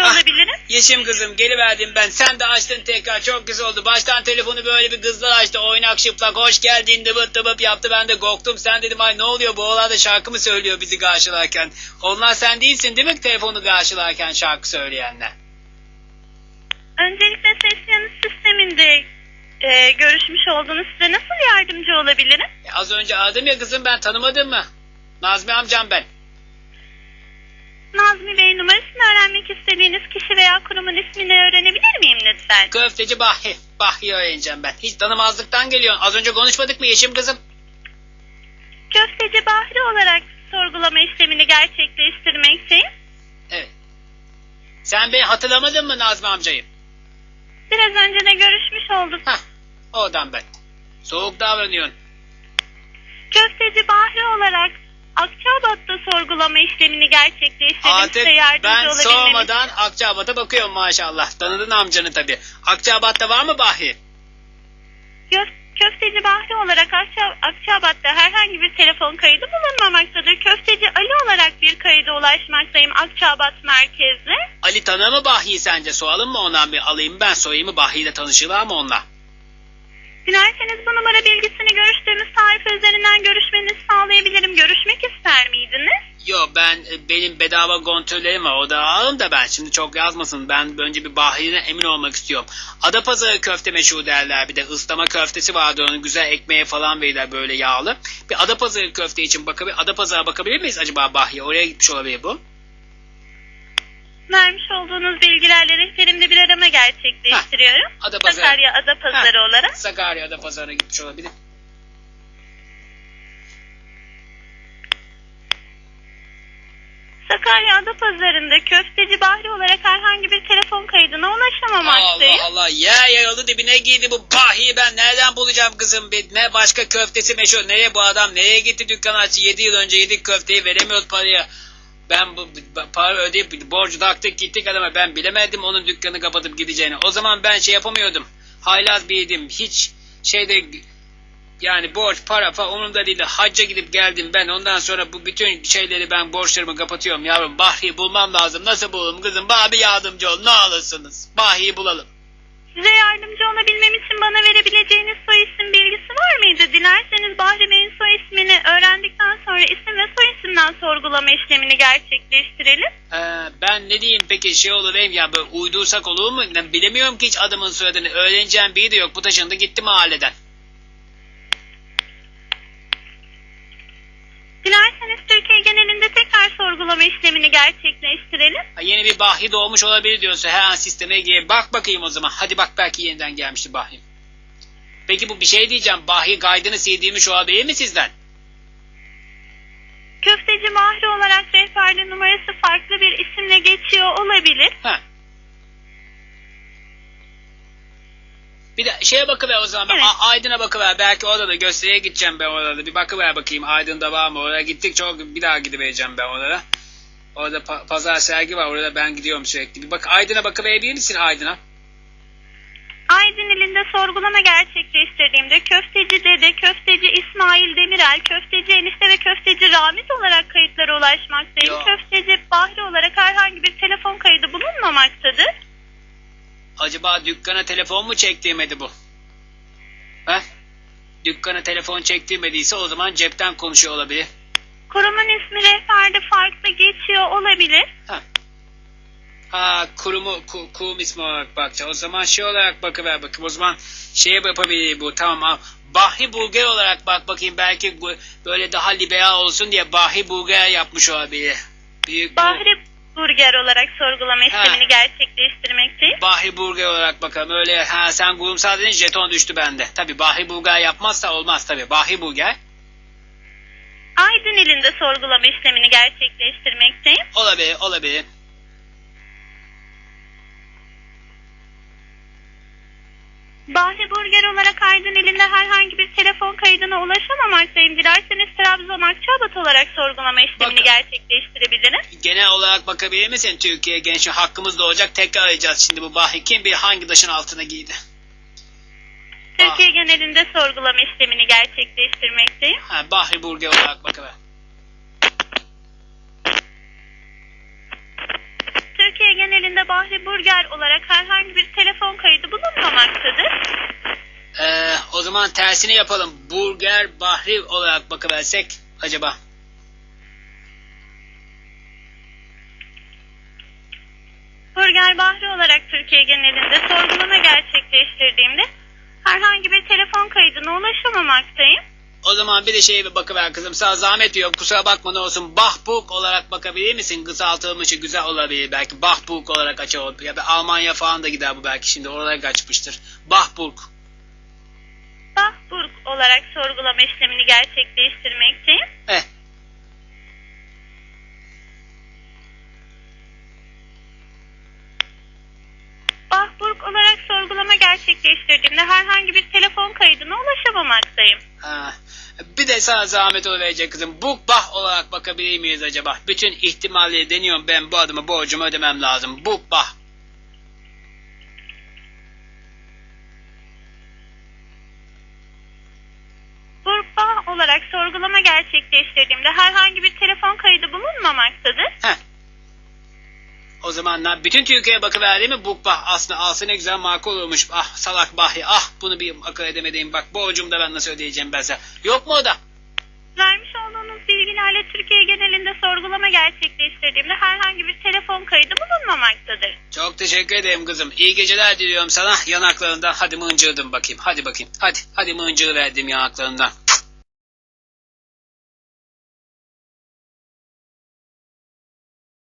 yardımcı Ah. olabilirim? Yeşim kızım geliverdim ben. Sen de açtın tekrar. Çok güzel oldu. Baştan telefonu böyle bir kızlar açtı. Oynak şıplak. Hoş geldin dıbıt dıbıp yaptı. Ben de korktum. Sen dedim ay ne oluyor bu oğlan da şarkı mı söylüyor bizi karşılarken. Onlar sen değilsin değil mi telefonu karşılarken şarkı söyleyenler? Öncelikle ses yanıt sisteminde e, görüşmüş olduğunuz size nasıl yardımcı olabilirim? E, az önce aradım ya kızım ben tanımadın mı? Nazmi amcam ben. Nazmi Bey numarasını öğrenmek istediğiniz kişi veya kurumun ismini öğrenebilir miyim lütfen? Köfteci Bahri. Bahri'yi öğreneceğim ben. Hiç tanımazlıktan geliyorsun. Az önce konuşmadık mı Yeşim kızım? Köfteci Bahri olarak sorgulama işlemini gerçekleştirmekteyim. Evet. Sen beni hatırlamadın mı Nazmi amcayı? Biraz önce de görüşmüş olduk. Hah. Oradan ben. Soğuk davranıyorsun. Köfteci Bahri olarak Akçabat'ta sorgulama işlemini gerçekleştirdim. Artık Size yardımcı ben olabilmem soğumadan Akçabat'a bakıyorum maşallah. Tanıdın amcanı tabii. Akçabat'ta var mı Bahri? Kö- Köfteci Bahri olarak Akça- Akçabat'ta herhangi bir telefon kaydı bulunmamaktadır. Köfteci Ali olarak bir kayda ulaşmaktayım Akçabat merkezli. Ali tanır mı Bahri'yi sence? Soralım mı ondan bir alayım ben sorayım mı Bahri ile tanışırlar mı onunla? Dilerseniz bu numara bilgisini görüştüğümüz tarih üzerinden görüşmenizi sağlayabilirim. Görüşmek ister miydiniz? Yo ben e, benim bedava kontrollerim var. O da alırım da ben şimdi çok yazmasın. Ben önce bir Bahri'den emin olmak istiyorum. Adapazarı köfte meşhur derler. Bir de ıslama köftesi vardı onun güzel ekmeğe falan verirler böyle yağlı. Bir Adapazarı köfte için bakabilir, Adapazarı'na bakabilir miyiz acaba Bahri? Oraya gitmiş olabilir bu. Vermiş olduğunuz bilgilerle rehberimde bir arama gerçekleştiriyorum. Adapazarı. Sakarya Adapazarı Ha, olarak. Sakarya Adapazarı'na gitmiş olabilir. Sakarya Adapazarı'nda köfteci Bahri olarak herhangi bir telefon kaydına ulaşamamaktayım. Allah Allah yer yarıldı dibine girdi bu Bahri'yi ben nereden bulacağım kızım? Ne başka köftesi meşhur. Nereye bu adam? Nereye gitti dükkan açtı? 7 yıl önce yedik köfteyi veremiyoruz parayı. Ben bu para ödeyip borcu taktık gittik adama. Ben bilemedim onun dükkanı kapatıp gideceğini. O zaman ben şey yapamıyordum. Haylaz biriydim. Hiç şeyde yani borç para falan umurumda değildi. Hacca gidip geldim ben. Ondan sonra bu bütün şeyleri ben borçlarımı kapatıyorum. Yavrum Bahri'yi bulmam lazım. Nasıl bulalım kızım? Bana yardımcı ol. Ne alırsınız? Bahri'yi bulalım. Size yardımcı olabilmem için bana verebileceğiniz soy isim bilgisi var mıydı? Dilerseniz Bahri Bey'in soy ismini öğrendikten sonra isim ve soy isimden sorgulama işlemini gerçekleştirelim. Ee, ben ne diyeyim peki şey olur benim ya böyle uydursak olur mu? Ben bilemiyorum ki hiç adamın soyadını. Öğreneceğim biri de yok. Bu taşındı gitti mahalleden. Dilerseniz Türkiye genelinde tekrar sorgulama işlemini gerçekleştirelim. Yeni bir Bahri doğmuş olabilir diyorsa her an sisteme gir. Bak bakayım o zaman. Hadi bak belki yeniden gelmişti Bahri. Peki bu bir şey diyeceğim. Bahri kaydını sildirmiş olabilir mi sizden? Köfteci Mahri olarak rehberli numarası farklı bir isimle geçiyor olabilir. Ha. Bir de şeye bakıver o zaman. Evet. A- Aydın'a bakıver. Belki orada da gösteriye gideceğim ben orada. Bir bakıver bakayım Aydın'da var mı? Oraya gittik çok bir daha gidivereceğim ben orada. Orada pa- pazar sergi var. Orada ben gidiyorum sürekli. Bir bak Aydın'a bakıverebilir misin Aydın'a? Aydın ilinde sorgulama gerçekleştirdiğimde köfteci dede, köfteci İsmail Demirel, köfteci enişte ve köfteci Ramiz olarak kayıtlara ulaşmaktayım. Ya. Köfteci Bahri olarak herhangi bir telefon kaydı bulunmamaktadır. Acaba dükkana telefon mu çektirmedi bu? He? Dükkana telefon çektirmediyse o zaman cepten konuşuyor olabilir. Kurumun ismi rehberde farklı geçiyor olabilir. Ha. Ha kurumu ku, kurum ismi olarak bakacağız. O zaman şey olarak bakıver bakayım. O zaman şey yapabilir bu tamam. ha. Bahri Bulgar olarak bak bakayım belki böyle daha liberal olsun diye Bahri Bulgar yapmış olabilir. Büyük Bahri Burger olarak sorgulama işlemini gerçekleştirmekteyim. Bahri Bulgar olarak bakalım. Öyle ha sen kurumsal dedin jeton düştü bende. Tabi Bahri Bulgar yapmazsa olmaz tabi. Bahri ilinde sorgulama işlemini gerçekleştirmekteyim. olabilir olabilir. Bahri Burger olarak Aydın ilinde herhangi bir telefon kaydına ulaşamamaktayım. Dilerseniz Trabzon Akçabat olarak sorgulama işlemini Bakın. gerçekleştirebilirim. Genel olarak bakabilir misin Türkiye gençliği hakkımız doğacak tekrar arayacağız şimdi bu Bahri kim bir hangi taşın altına giydi? Türkiye genelinde sorgulama işlemini gerçekleştirmekteyim. Ha, Bahri Burger olarak bakıver. Bahri Bahri Burger olarak herhangi bir telefon kaydı bulunmamaktadır. Ee, o zaman tersini yapalım. Burger Bahri olarak bakıversek acaba. Burger Bahri olarak Türkiye genelinde sorgulama gerçekleştirdiğimde herhangi bir telefon kaydına ulaşamamaktayım. O zaman bir de şeye bir bakıver kızım. Sana zahmet yok. Kusura bakma ne olsun. Bahburg olarak bakabilir misin? Kısaltılmışı güzel olabilir. Belki Bahburg olarak açalım. Ya da Almanya falan da gider bu belki şimdi. Oralara kaçmıştır. Bahburg. Bahburg olarak sorgulama işlemini gerçekleştirmekteyim. Eh. Bahburg olarak sorgulama gerçekleştirdiğimde herhangi bir telefon kaydına ulaşamamaktayım. Ha. Bir de sana zahmet olacak kızım. Bukbah olarak bakabilir miyiz acaba? Bütün ihtimalleri deniyorum ben bu adama borcumu ödemem lazım. Bukbah. Burgbah olarak sorgulama gerçekleştirdiğimde herhangi bir telefon kaydı bulunmamaktadır. Heh. O zaman lan bütün Türkiye'ye bakıverdi mi Bukbah aslında alsa ne güzel marka olurmuş. Ah salak Bahri ah bunu bir akıl edemediğim bak borcumu da ben nasıl ödeyeceğim ben sana. Yok mu o da? Vermiş olduğunuz bilgilerle Türkiye genelinde sorgulama gerçekleştirdiğimde herhangi bir telefon kaydı bulunmamaktadır. Çok teşekkür ederim kızım. İyi geceler diliyorum sana yanaklarından. Hadi mıncırdım bakayım. Hadi bakayım. Hadi. Hadi mıncır verdim yanaklarından.